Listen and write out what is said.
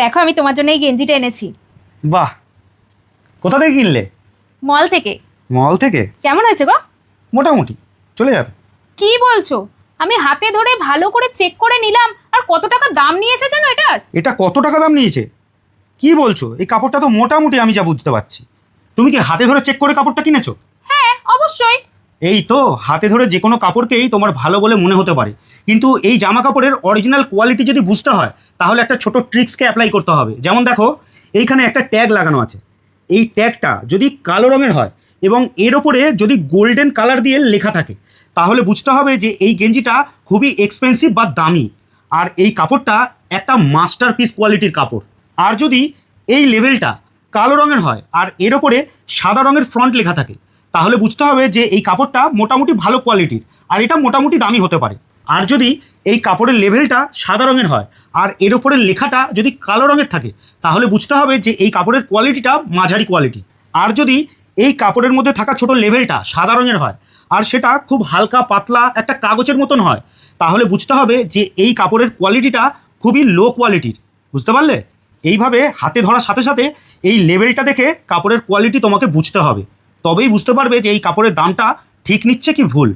দেখো আমি তোমার জন্য এই গেঞ্জিটা এনেছি। বাহ। কোথা থেকে কিনলে? মল থেকে। মল থেকে? কেমন হয়েছে গো? মোটামুটি। চলে যাবে। কি বলছো? আমি হাতে ধরে ভালো করে চেক করে নিলাম আর কত টাকা দাম নিয়েছে জানো এটার? এটা কত টাকা দাম নিয়েছে? কি বলছো? এই কাপড়টা তো মোটামুটি আমি যা বুঝতে পারছি। তুমি কি হাতে ধরে চেক করে কাপড়টা কিনেছো? হ্যাঁ অবশ্যই। এই তো, হাতে ধরে যে কোনো কাপড়কেই তোমার ভালো বলে মনে হতে পারে। কিন্তু এই জামা কাপড়ের অরিজিনাল কোয়ালিটি যদি বুঝতে হয়, তাহলে একটা ছোট ট্রিক্সকে অ্যাপ্লাই করতে হবে। যেমন দেখো, এইখানে একটা ট্যাগ লাগানো আছে। এই ট্যাগটা যদি কালো রঙের হয় এবং এর ওপরে যদি গোল্ডেন কালার দিয়ে লেখা থাকে, তাহলে বুঝতে হবে যে এই গেঞ্জিটা খুবই এক্সপেন্সিভ বা দামি। আর এই কাপড়টা একটা মাস্টার পিস কোয়ালিটির কাপড়। আর যদি এই লেভেলটা কালো রঙের হয় আর এর ওপরে সাদা রঙের ফ্রন্ট লেখা থাকে তাহলে বুঝতে হবে যে এই কাপড়টা মোটামুটি ভালো কোয়ালিটির আর এটা মোটামুটি দামি হতে পারে। আর যদি এই কাপড়ের লেভেলটা সাদা রঙের হয়, আর এর ওপরের লেখাটা যদি কালো রঙের থাকে, তাহলে বুঝতে হবে যে এই কাপড়ের কোয়ালিটিটা মাঝারি কোয়ালিটি আর যদি এই কাপড়ের মধ্যে থাকা ছোট লেভেলটা সাদা রঙের হয়, আর সেটা খুব হালকা পাতলা একটা কাগজের মতন হয়, তাহলে বুঝতে হবে যে এই কাপড়ের কোয়ালিটিটা খুবই লো কোয়ালিটির বুঝতে পারলে? এইভাবে হাতে ধরার সাথে সাথে এই লেভেলটা দেখে কাপড়ের কোয়ালিটি তোমাকে বুঝতে হবে। তবেই বুঝতে পারবে যে এই কাপড়ের দামটা ঠিক নিচ্ছে কি ভুল।